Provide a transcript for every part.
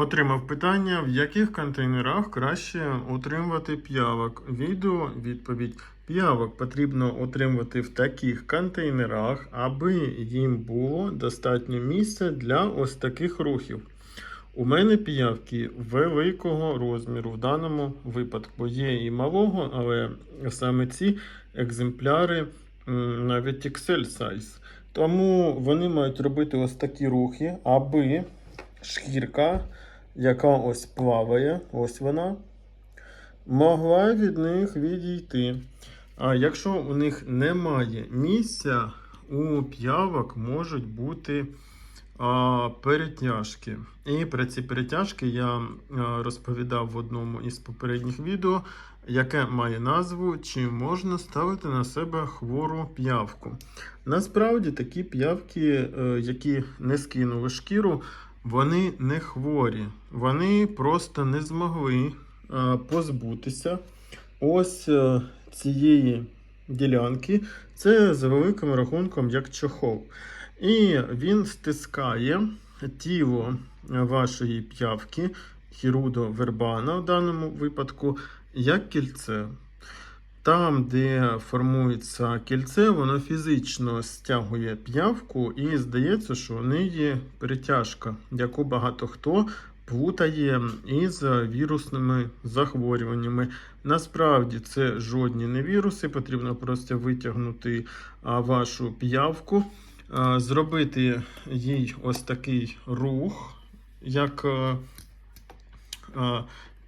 Отримав питання, в яких контейнерах краще утримувати п'явок. Відео відповідь. П'явок потрібно утримувати в таких контейнерах, аби їм було достатньо місця для ось таких рухів. У мене піявки великого розміру в даному випадку. Є і малого, але саме ці екземпляри навіть XL size. Тому вони мають робити ось такі рухи, аби шкірка, яка ось плаває, ось вона, могла від них відійти. А якщо у них немає місця, у п'явок можуть бути а, перетяжки. І про ці перетяжки я розповідав в одному із попередніх відео, яке має назву Чи можна ставити на себе хвору п'явку. Насправді такі п'явки, е, які не скинули шкіру, вони не хворі. Вони просто не змогли е, позбутися ось е, цієї ділянки. Це за великим рахунком як чохол. І він стискає тіло вашої п'явки, хірудо вербана в даному випадку, як кільце. Там, де формується кільце, воно фізично стягує п'явку, і здається, що у неї перетяжка, яку багато хто плутає із вірусними захворюваннями. Насправді це жодні не віруси, потрібно просто витягнути вашу п'явку, зробити їй ось такий рух, як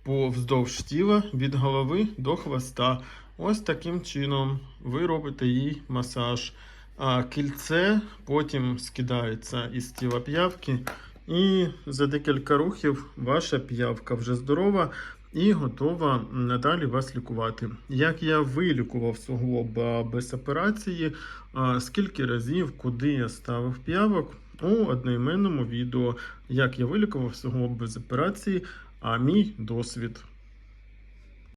повздовж тіла від голови до хвоста. Ось таким чином ви робите їй масаж. А кільце потім скидається із тіла п'явки. І за декілька рухів ваша п'явка вже здорова і готова надалі вас лікувати. Як я вилікував суглоба без операції, скільки разів, куди я ставив п'явок у одноіменному відео, як я вилікував суглоб без операції, а мій досвід.